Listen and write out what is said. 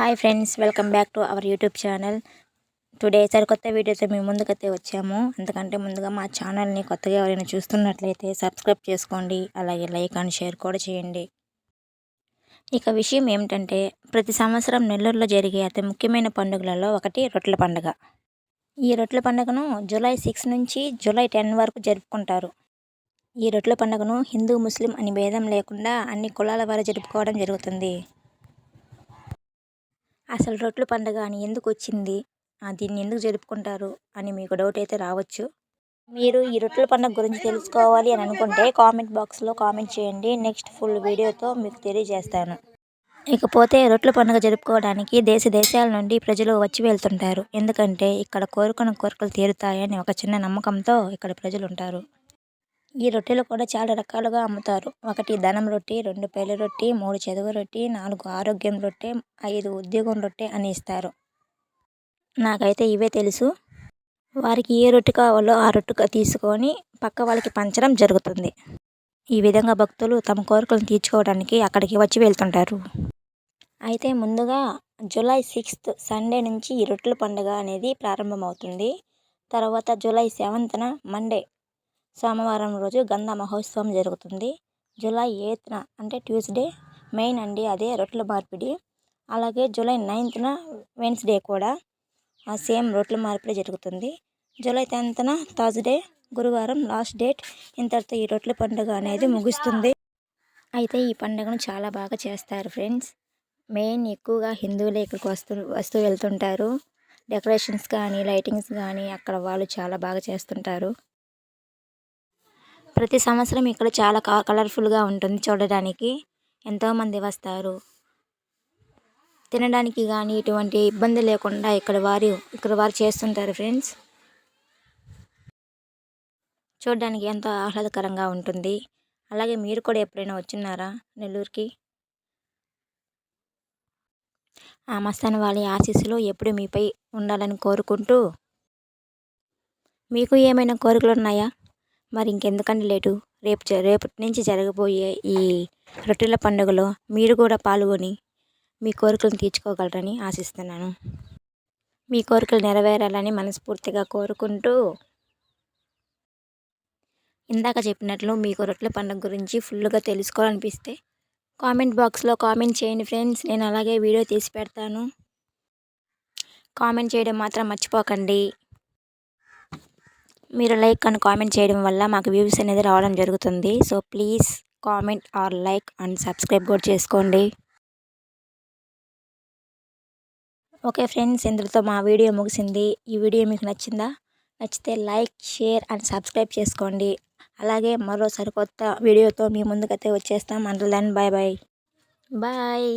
Hi friends welcome back to our YouTube channel today సరికొత్త వీడియోతో మేము ముందుకైతే వచ్చాము. అంతకంటే ముందుగా మా ఛానల్ని కొత్తగా ఎవరైనా చూస్తున్నట్లయితే సబ్స్క్రైబ్ చేసుకోండి. అలాగే లైక్ అండ్ షేర్ కూడా చేయండి. ఇక విషయం ఏమిటంటే ప్రతి సంవత్సరం నెల్లూరులో జరిగే అతి ముఖ్యమైన పండుగలలో ఒకటి రొట్టెల పండుగ. ఈ రొట్టెల పండుగను జూలై సిక్స్ నుంచి జూలై టెన్ వరకు జరుపుకుంటారు. ఈ రొట్టెల పండుగను హిందూ ముస్లిం అని భేదం లేకుండా అన్ని కులాల వారు జరుపుకోవడం జరుగుతుంది. అసలు రొట్టెల పండుగ అని ఎందుకు వచ్చింది? దీన్ని ఎందుకు జరుపుకుంటారు? అని మీకు డౌట్ అయితే రావచ్చు. మీరు ఈ రొట్టెల పండుగ గురించి తెలుసుకోవాలి అని అనుకుంటే కామెంట్ బాక్స్లో కామెంట్ చేయండి. నెక్స్ట్ ఫుల్ వీడియోతో మీకు తెలియజేస్తాను. ఇకపోతే రొట్టెల పండుగ జరుపుకోవడానికి దేశ దేశాల నుండి ప్రజలు వచ్చి వెళ్తుంటారు. ఎందుకంటే ఇక్కడ కోరుకున్న కోరికలు తీరుతాయని ఒక చిన్న నమ్మకంతో ఇక్కడ ప్రజలు ఉంటారు ఈ రొట్టెలు కూడా చాలా రకాలుగా అమ్ముతారు. ఒకటి ధనం రొట్టె రెండు పెళ్ళి రొట్టె మూడు చదువు రొట్టె నాలుగు ఆరోగ్యం రొట్టె ఐదు ఉద్యోగం రొట్టె అని ఇస్తారు. నాకైతే ఇవే తెలుసు. వారికి ఏ రొట్టె కావాలో ఆ రొట్టె తీసుకొని పక్క వాళ్ళకి పంచడం జరుగుతుంది. ఈ విధంగా భక్తులు తమ కోరికలను తీర్చుకోవడానికి అక్కడికి వచ్చి వెళ్తుంటారు. అయితే ముందుగా జూలై సిక్స్త్ సండే నుంచి ఈ రొట్టెల పండుగ అనేది ప్రారంభమవుతుంది. తర్వాత జూలై సెవెంత్న మండే సోమవారం రోజు గంధ మహోత్సవం జరుగుతుంది. జూలై ఎయిత్న అంటే ట్యూస్డే మెయిన్ అండి అదే రొట్టెల మార్పిడి. అలాగే జూలై నైన్త్న వెన్స్డే కూడా ఆ సేమ్ రొట్టెల మార్పిడి జరుగుతుంది. జూలై టెన్త్న థర్స్డే గురువారం లాస్ట్ డేట్. ఇంతటితో ఈ రొట్టెల పండుగ అనేది ముగుస్తుంది. అయితే ఈ పండుగను చాలా బాగా చేస్తారు ఫ్రెండ్స్. మెయిన్ ఎక్కువగా హిందువులే ఇక్కడికి వస్తూ వస్తూ వెళ్తుంటారు. డెకరేషన్స్ కానీ లైటింగ్స్ కానీ అక్కడ వాళ్ళు చాలా బాగా చేస్తుంటారు. ప్రతి సంవత్సరం ఇక్కడ చాలా కలర్ఫుల్గా ఉంటుంది చూడడానికి. ఎంతోమంది వస్తారు. తినడానికి కానీ ఎటువంటి ఇబ్బంది లేకుండా ఇక్కడ వారి ఇక్కడ వారు చేస్తుంటారు ఫ్రెండ్స్ చూడడానికి ఎంతో ఆహ్లాదకరంగా ఉంటుంది. అలాగే మీరు కూడా ఎప్పుడైనా వచ్చినారా నెల్లూరుకి? ఆ మస్తాన్ వాళ్ళ ఆశీస్సులు ఎప్పుడు మీపై ఉండాలని కోరుకుంటూ. మీకు ఏమైనా కోరికలు ఉన్నాయా? మరి ఇంకెందుకండి లేటు? రేపు రేపటి నుంచి జరగబోయే ఈ రొట్టెల పండుగలో మీరు కూడా పాల్గొని మీ కోరికలను తీర్చుకోగలరని ఆశిస్తున్నాను. మీ కోరికలు నెరవేరాలని మనస్ఫూర్తిగా కోరుకుంటూ ఇందాక చెప్పినట్లు మీకు రొట్టెల పండుగ గురించి ఫుల్గా తెలుసుకోవాలనిపిస్తే కామెంట్ బాక్స్లో కామెంట్ చేయండి ఫ్రెండ్స్. నేను అలాగే వీడియో తీసి పెడతాను. కామెంట్ చేయడం మాత్రం మర్చిపోకండి. మీరు లైక్ అండ్ కామెంట్ చేయడం వల్ల మాకు వ్యూస్ అనేది రావడం జరుగుతుంది. So please comment or like and subscribe కూడా చేసుకోండి. ఓకే ఫ్రెండ్స్ ఇందులో మా వీడియో ముగిసింది. ఈ వీడియో మీకు నచ్చిందా? నచ్చితే లైక్ షేర్ అండ్ సబ్స్క్రైబ్ చేసుకోండి. అలాగే మరో సరికొత్త వీడియోతో మీ ముందుకైతే వచ్చేస్తాం. Until then bye bye bye.